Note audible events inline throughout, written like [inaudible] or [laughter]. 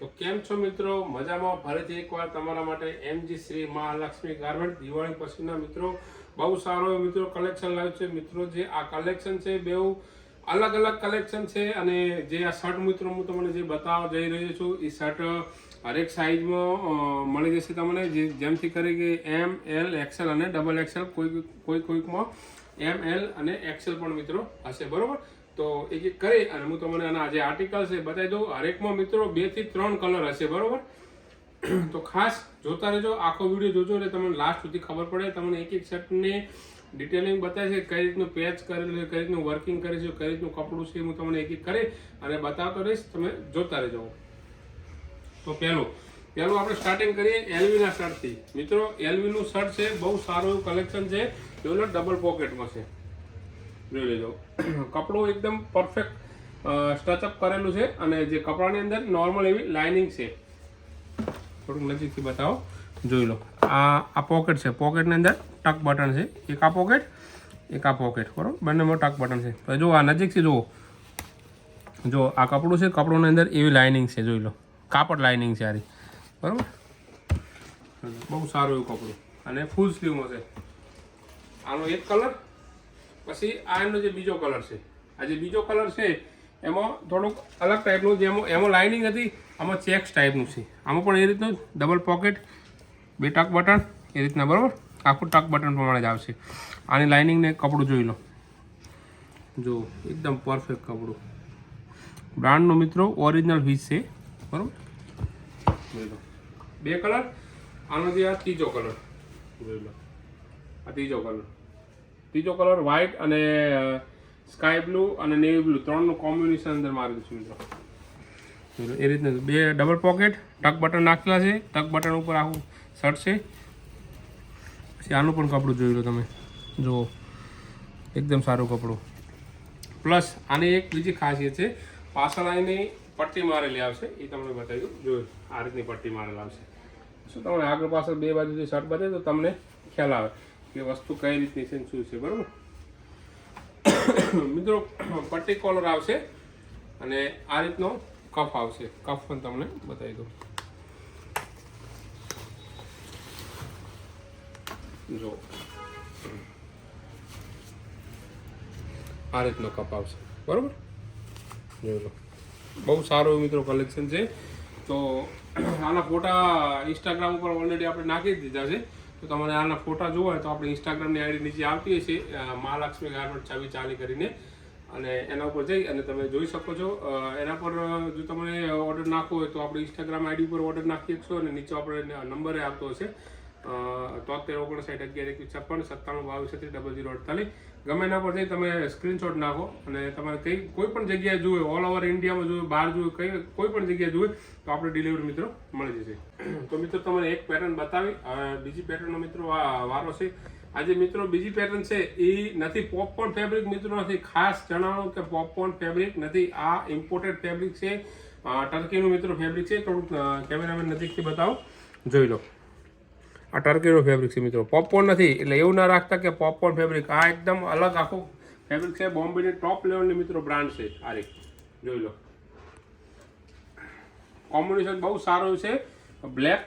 તો કેમ છો મિત્રો? મજામાં? ફરીથી એકવાર તમારા માટે એમજી શ્રી મહાલક્ષ્મી ગાર્મેન્ટ દિવાળી પછીના મિત્રો, બહુ સારો મિત્રો કલેક્શન લાવ્યું છે. મિત્રો, જે આ કલેક્શન છે બેઉ અલગ અલગ કલેક્શન છે અને જે આ શર્ટ મિત્રો, હું તમને જે બતાવવા જઈ રહ્યો છું, એ શર્ટ હરેક સાઇઝમાં મળી જશે તમને. જે, જેમથી કરી કે એમ એલ એક્સેલ અને ડબલ એક્સેલ કોઈ કોઈ, કોઈકમાં એમ એલ અને એક્સેલ પણ મિત્રો હશે. બરોબર? તો એક એક કરી અને હું તમને આના જે આર્ટિકલ છે બતાવી દઉં. હરેકમાં મિત્રો બેથી ત્રણ કલર હશે, બરોબર? [clears throat] તો ખાસ જોતા રહેજો. આખો વીડિયો જોજો એટલે તમને લાસ્ટ સુધી ખબર પડે. તમને એક એક શર્ટને ડિટેલિંગ બતાવે છે, કઈ રીતનું પેચ કરેલું કઈ રીતનું વર્કિંગ કરે છે, કઈ રીતનું કપડું છે, હું તમને એક એક કરી અને બતાવતો રહીશ. તમે જોતા રહેજો. તો પહેલું પહેલું આપણે સ્ટાર્ટિંગ કરીએ એલવીના શર્ટથી મિત્રો એલવીનું શર્ટ છે, બહુ સારું એવું કલેક્શન છે. જોઈ લો ડબલ પોકેટમાં છે. જોઈ લેજો. [clears throat] કપડું એકદમ પરફેક્ટ સ્ટચઅપ કરેલું છે અને જે કપડાની અંદર નોર્મલ એવી લાઇનિંગ છે. થોડુંક નજીકથી બતાવો. જોઈ લો. આ આ પોકેટ છે. પોકેટની અંદર ટક બટન છે. એક આ પોકેટ એક આ પોકેટ બરાબર? બંનેમાં ટક બટન છે. તો જો આ નજીકથી જુઓ. જો આ કપડું છે. કપડુંની અંદર એવી લાઇનિંગ છે. જોઈ લો. કાપડ લાઇનિંગ છે આરી. બરાબર? બહુ સારું એવું કપડું. અને ફૂલ સ્લીવમાં છે. આનો એક કલર પછી આ જે બીજો કલર છે. આ જે બીજો કલર છે, એમાં થોડુંક અલગ ટાઈપનું જે એમાં લાઇનિંગ હતી, આમાં ચેક્સ ટાઈપનું છે. આમાં પણ એ રીતનું ડબલ પોકેટ બે ટક બટન એ રીતના બરાબર? આખું ટક બટન પ્રમાણે જ આવશે. આની લાઇનિંગને કપડું જોઈ લો. જો, એકદમ પરફેક્ટ કપડું. બ્રાન્ડનું મિત્રો ઓરિજિનલ વીસ છે. બરાબર? જોઈ લો. બે કલર આનો જે આ ત્રીજો કલર જોઈ લો. આ ત્રીજો કલર ત્રીજો કલર વ્હાઇટ અને સ્કાય બ્લુ અને નેવી બ્લુ ત્રણનું કોમ્બિનેશન અંદર મારેલું છે મિત્રો. એ રીતના બે ડબલ પોકેટ ટક બટન નાખેલા છે. ટક બટન ઉપર આખું શર્ટ છે. પછી આનું પણ કપડું જોઈ લો તમે. જુઓ એકદમ સારું કપડું. પ્લસ આની એક બીજી ખાસિયત છે, પાછળ પટ્ટી મારેલી આવશે. એ તમને બતાવી દઉં જોયું આ રીતની પટ્ટી મારેલી આવશે. શું તમને આગળ પાછળ બે બાજુથી શર્ટ બને તો તમને ખ્યાલ આવે. કે વસ્તુ કઈ રીતની છે શું છે, બરાબર? મિત્રો પટ્ટી કોલર આવશે અને આ રીતનો કફ આવશે. કફ પણ તમને બતાવી દઉં. જો. આ રીતનો કપ આવશે. બરોબર? જોઈ લો. બહુ સારું મિત્રો કલેક્શન છે. તો આના ફોટા ઇન્સ્ટાગ્રામ ઉપર ઓલરેડી આપણે નાખી દીધા છે. તો તમારે આના ફોટા જોવા હોય તો આપણે ઇન્સ્ટાગ્રામની આઈડી નીચે આવતી હશે મહાલક્ષ્મી ગાર્મેન્ટ ચાવી ચાલી કરીને. અને એના ઉપર જઈ અને તમે જોઈ શકો છો એના પર જો તમે ઓર્ડર નાખવો હોય તો આપણે ઇન્સ્ટાગ્રામ આઈડી ઉપર ઓર્ડર નાખી શકશો અને નીચે આપણે નંબરે આપતો હશે. તોતેર ઓગણસાઠ અગિયાર એકવીસ છપ્પન સત્તાણું બાવીસ છત્રીસ ડબલ જીરો અડતાલીસ. ગમે એના પર જઈ તમે સ્ક્રીનશોટ નાખો અને તમારે કઈ કોઈ પણ જગ્યાએ જુએ ઓલ ઓવર ઇન્ડિયામાં જુએ, બહાર જુએ, કઈ કોઈ પણ જગ્યાએ જુએ, તો આપણે ડિલિવરી મિત્રો મળી જશે. [clears throat] તો મિત્રો તમને એક પેટર્ન બતાવી. બીજી પેટર્નનો મિત્રો વારો છે. આજે મિત્રો બીજી પેટર્ન છે, એ નથી પોપકોર્ન ફેબ્રિક મિત્રો નથી. ખાસ જણાવો કે પોપકોર્ન ફેબ્રિક નથી. આ ઇમ્પોર્ટેડ ફેબ્રિક છે. ટર્કીનું મિત્રો ફેબ્રિક છે. થોડુંક કેમેરામેન નજીકથી બતાવો. જોઈ લો. આ ટર્કીનો ફેબ્રિક છે મિત્રો. પોપકોર્ન નથી, એટલે એવું ના રાખતા કે પોપકોર્ન ફેબ્રિક આ એકદમ અલગ આખું ફેબ્રિક છે. બોમ્બેની ટોપ લેવલની મિત્રો બ્રાન્ડ છે આ રીત. જોઈ લો. કોમ્બિનેશન બહુ સારું છે. બ્લેક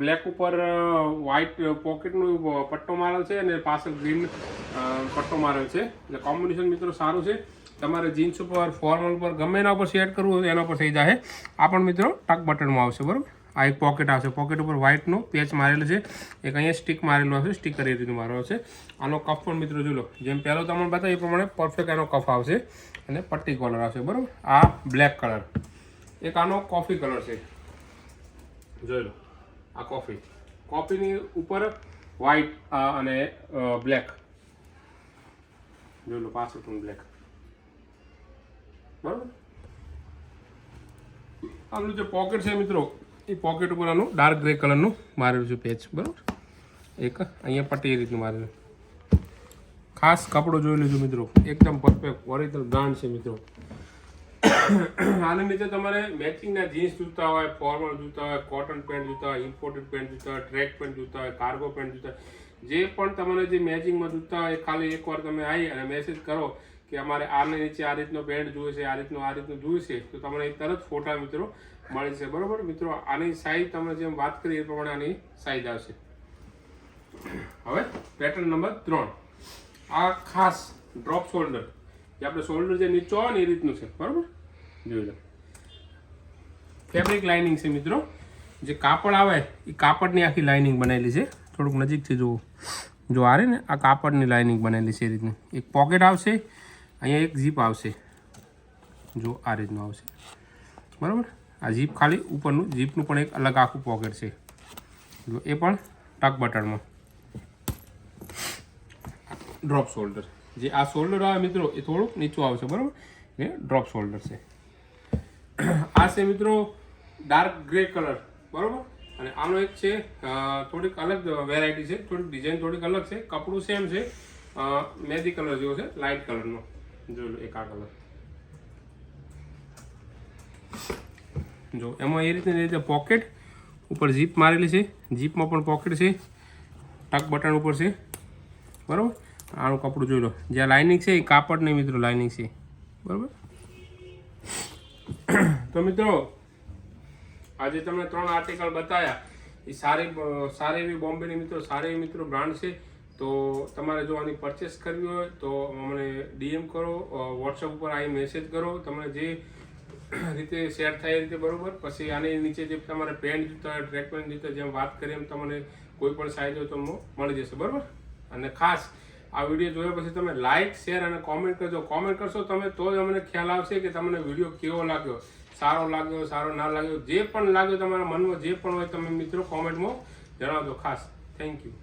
બ્લેક ઉપર વ્હાઇટ પોકેટનું પટ્ટો મારેલ છે અને પાછળ ગ્રીન પટ્ટો મારેલ છે. એટલે કોમ્બિનેશન મિત્રો સારું છે. તમારે જીન્સ ઉપર ફોર્મલ ઉપર ગમે એના ઉપર શેડ કરવું હોય એના ઉપર થઈ જાય આ પણ મિત્રો ટક બટનમાં આવશે, બરાબર? આ એક પોકેટ આવશે. પોકેટ ઉપર વ્હાઇટનું પેચ મારેલું છે. એક અહીંયા સ્ટીક મારેલું આવશે સ્ટીકર એ રીતનું મારેલું આવશે આનો કફ પણ મિત્રો જોઈ લો જેમ પહેલો તમને બતાવ્યું એ પ્રમાણે પરફેક્ટ આનો કફ આવશે અને પટ્ટી કલર આવશે. બરાબર? આ બ્લેક કલર એક આનો કોફી કલર છે. જોઈ લો. આ કોફી કોફીની ઉપર વ્હાઇટ અને બ્લેક જોઈ લો પાછળ પણ બ્લેક બરાબર? આનું જે પોકેટ છે મિત્રો એ પોકેટ ઉપર આનું ડાર્ક ગ્રે કલરનું મારેલું છે પેચ બરાબર? એક અહીંયા પટ્ટી એ રીતનું મારેલું. ખાસ કપડો જોઈ લેજો મિત્રો. એકદમ પરફેક્ટ ઓરિજિનલ બ્રાન્ડ છે મિત્રો. [coughs] આની નીચે તમારે મેચિંગના જીન્સ જોતા હોય ફોર્મલ જોતા હોય કોટન પેન્ટ જોતા હોય ઇમ્પોર્ટેડ પેન્ટ જોતા હોય ટ્રેક પેન્ટ જોતા હોય કાર્ગો પેન્ટ જોતા હોય. જે પણ તમારે જે મેચિંગમાં જોતા હોય ખાલી એકવાર તમે આવી અને મેસેજ કરો. કે અમારે આને નીચે આ રીતનો પેન્ટ જોઈએ છે, આ રીતનું આ રીતનું જોઈએ છે, તો તમને તરત ફોટા મિત્રો મળી જશે. બરાબર? મિત્રો, આની સાઈઝ તમે જેમ વાત કરી એ પ્રમાણે આની સાઈઝ આવશે. હવે પેટર્ન નંબર ત્રણ. આ ખાસ ડ્રોપ શોલ્ડર જે આપણે શોલ્ડર જે નીચો આવે ને એ રીતનું છે. બરાબર? જોઈ લો. ફેબ્રિક લાઇનિંગ છે મિત્રો. જે કાપડ આવે, એ કાપડની આખી લાઇનિંગ બનાવેલી છે. થોડુંક નજીકથી જુઓ. જો આ રહી ને, આ કાપડની લાઇનિંગ બનાવેલી છે એ રીતની. એક પોકેટ આવશે અહીંયા એક ઝીપ આવશે. જો આ રીતનું આવશે. બરાબર? આ જીપ ખાલી ઉપરનું જીપનું પણ એક અલગ આખું પોકેટ છે. જો એ પણ ટક બટનમાં ડ્રોપ શોલ્ડર જે આ શોલ્ડર આવે મિત્રો, એ થોડુંક નીચું આવશે, બરાબર? એ ડ્રોપ શોલ્ડર છે. [clears throat] આ છે મિત્રો ડાર્ક ગ્રે કલર બરાબર? અને આનો એક છે થોડીક અલગ વેરાયટી છે, થોડીક ડિઝાઇન થોડીક અલગ છે. કપડું સેમ છે મેદી કલર જેવો છે લાઇટ કલરનો લો એક આ કલર જો, એમાં એ રીતની રીતે પોકેટ ઉપર જીપ મારેલી છે. જીપમાં પણ પોકેટ છે. ટક બટન ઉપર છે. બરાબર? આનું કપડું જોઈ લો. જ્યાં લાઇનિંગ છે, એ કાપડ નહીં મિત્રો લાઇનિંગ છે. બરાબર? તો મિત્રો, આજે તમને ત્રણ આર્ટિકલ બતાવ્યા એ સારી સારી એવી બોમ્બેની મિત્રો, સારી મિત્રો બ્રાન્ડ છે. તો તમારે જો આની પરચેસ કરવી હોય તો અમને ડીએમ કરો વોટ્સઅપ ઉપર આવી મેસેજ કરો. તમને જે રીતે શેર થાય એ રીતે બરાબર. પછી આની નીચે જે તમારે પેન્ટ જૂતા હોય ટ્રેક પેન્ટ જોઈતા જેમ વાત કરી એમ તમને કોઈ પણ સાઇઝ હોય તો મળી જશે, બરાબર? અને ખાસ આ વીડિયો જોયા પછી તમે લાઇક શેર અને કોમેન્ટ કરજો. કોમેન્ટ કરશો તમે તો જ અમને ખ્યાલ આવશે કે તમને વીડિયો કેવો લાગ્યો. સારો લાગ્યો, સારો ના લાગ્યો, જે પણ લાગ્યો તમારા મનમાં, જે પણ હોય તમે મિત્રો કોમેન્ટમાં જણાવજો ખાસ. Thank you